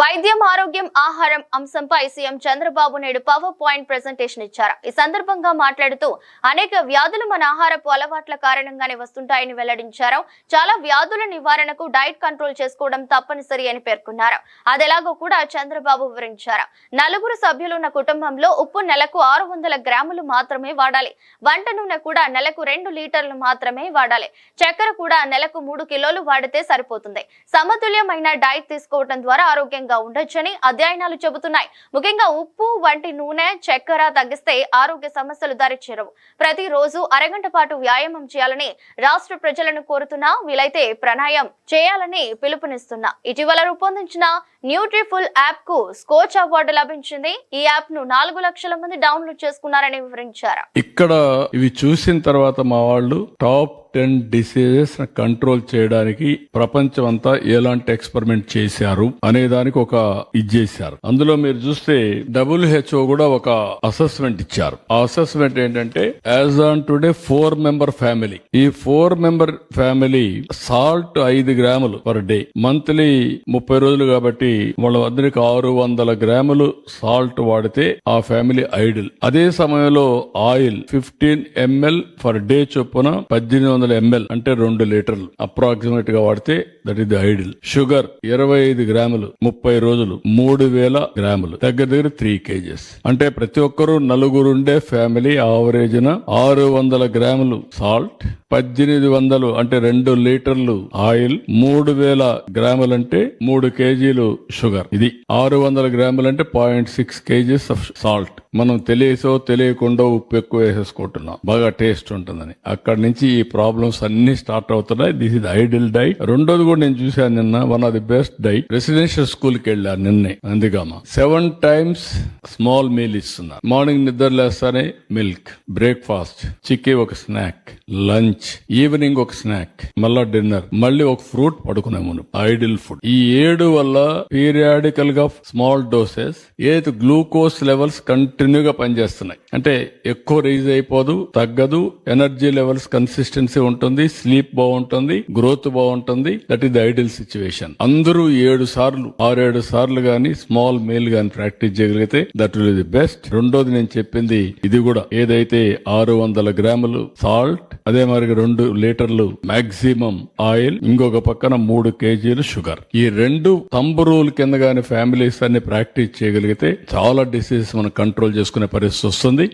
వైద్యం ఆరోగ్యం ఆహారం అంశంపై సీఎం చంద్రబాబు నేడు పవర్ పాయింట్ ప్రెజెంటేషన్ ఇచ్చారు. ఈ సందర్భంగా మాట్లాడుతూ అనేక వ్యాధులు మన ఆహారపు అలవాట్ల కారణంగానే వస్తుంటాయని వెల్లడించారు. చాలా వ్యాధుల నివారణకు డైట్ కంట్రోల్ చేసుకోవడం తప్పనిసరి అని పేర్కొన్నారు. అదెలాగో కూడా చంద్రబాబు వివరించారు. నలుగురు సభ్యులున్న కుటుంబంలో ఉప్పు నెలకు ఆరు వందల గ్రాములు మాత్రమే వాడాలి. వంట నూనె కూడా నెలకు రెండు లీటర్లు మాత్రమే వాడాలి. చక్కెర కూడా నెలకు మూడు కిలోలు వాడితే సరిపోతుంది. సమతుల్యమైన డైట్ తీసుకోవడం ద్వారా ఆరోగ్యం ఆరోగ్యంగా ఉండొచ్చని అధ్యయనాలు చెబుతున్నాయి. ముఖ్యంగా ఉప్పు వంటి నూనె చక్కెర తగ్గిస్తే ఆరోగ్య సమస్యలు దారి చేరవు ప్రతిరోజు అరగంట పాటు వ్యాయామం చేయాలని రాష్ట్ర ప్రజలను కోరుతున్నా వీలైతే ప్రణాయం చేయాలని పిలుపునిస్తున్నా. ఇటీవల రూపొందించిన న్యూట్రిఫుల్ యాప్కు స్కోచ్ అవార్డు లభించింది. ఈ యాప్ను నాలుగు లక్షల మంది డౌన్లోడ్ చేసుకున్నారని వివరించారు. ఇక్కడ ఇవి చూసిన తర్వాత మా వాళ్ళు టాప్ టెన్ డిసీజెస్ కంట్రోల్ చేయడానికి ప్రపంచం అంతా ఎలాంటి ఎక్స్పెరిమెంట్ చేశారు అనే దానికి ఒక ఇది చేశారు. అందులో మీరు చూస్తే డబ్ల్యూహెచ్ఓ కూడా ఒక అసెస్మెంట్ ఇచ్చారు. ఆ అసెస్మెంట్ ఏంటంటే as on today four member family ఈ ఫోర్ మెంబర్ ఫ్యామిలీ సాల్ట్ ఐదు గ్రాములు పర్ డే మంత్లీ ముప్పై రోజులు కాబట్టి వాళ్ళ అందరికి ఆరు వందల గ్రాములు సాల్ట్ వాడితే ఆ ఫ్యామిలీ ఐడిల్ అదే సమయంలో oil fifteen ML per day చొప్పున పద్దెనిమిది వందల ఎంఎల్ అంటే రెండు లీటర్లు. అప్రాక్సిమేట్గా వాడితే that is the ideal sugar ఇరవై ఐదు గ్రాములు ముప్పై రోజులు మూడు వేల గ్రాములు. దగ్గర దగ్గర త్రీ కేజెస్. అంటే ప్రతి ఒక్కరు నలుగురుండే ఫ్యామిలీ ఆవరేజ్ ఆరు వందల గ్రాములు సాల్ట్ పద్దెనిమిది వందలు అంటే రెండు లీటర్లు ఆయిల్ మూడు వేల గ్రాములు అంటే మూడు కేజీలు షుగర్. ఇది ఆరు వందల గ్రాములు అంటే point six kgs of salt. మనం తెలియసో తెలియకుండా ఉప్పు ఎక్కువ వేసేసుకుంటున్నాం. బాగా టేస్ట్ ఉంటుందని. అక్కడి నుంచి ఈ ప్రాబ్లమ్స్ అన్ని స్టార్ట్ అవుతున్నాయి. దిస్ ఇస్ ఐడిల్ డైట్ రెండోది కూడా నేను చూశాను నిన్న. One of the best diet residential స్కూల్కి వెళ్ళాను నిన్నే. అందుకమ్మా సెవెన్ టైమ్స్ స్మాల్ మీల్ ఇస్తున్నారు మార్నింగ్ నిద్ర లేస్తానే మిల్క్ బ్రేక్ఫాస్ట్ చిక్కీ ఒక స్నాక్ లంచ్ ఈవినింగ్ ఒక స్నాక్ మళ్ళా డిన్నర్ మళ్ళీ ఒక ఫ్రూట్ పడుకునే మును ఐడిల్ ఫుడ్. ఈ ఏడు వల్ల పీరియాడికల్గా స్మాల్ డోసెస్ ఏది గ్లూకోజ్ లెవెల్స్ కంటిన్యూగా పనిచేస్తున్నాయి. అంటే ఎక్కువ రైజ్ అయిపోదు తగ్గదు ఎనర్జీ లెవెల్స్ కన్సిస్టెన్సీ ఉంటుంది స్లీప్ బాగుంటుంది గ్రోత్ బాగుంటుంది. That is the ideal situation అందరూ ఏడు సార్లు ఆరేడు సార్లు గాని స్మాల్ మీల్ గాని ప్రాక్టీస్ చేయగలిగితే దట్ విల్ ది బెస్ట్ రెండోది నేను చెప్పింది ఇది కూడా ఏదైతే ఆరు వందల గ్రాములు సాల్ట్ అదే మరి రెండు లీటర్లు మాక్సిమం ఆయిల్ ఇంకొక పక్కన మూడు కేజీలు షుగర్. ఈ రెండు తంబు రూల్ కింద గాని ఫ్యామిలీస్ అన్ని ప్రాక్టీస్ చేయగలిగితే చాలా డిసీజెస్ మనం కంట్రోల్ చేసుకునే పరిస్థితి వస్తుంది.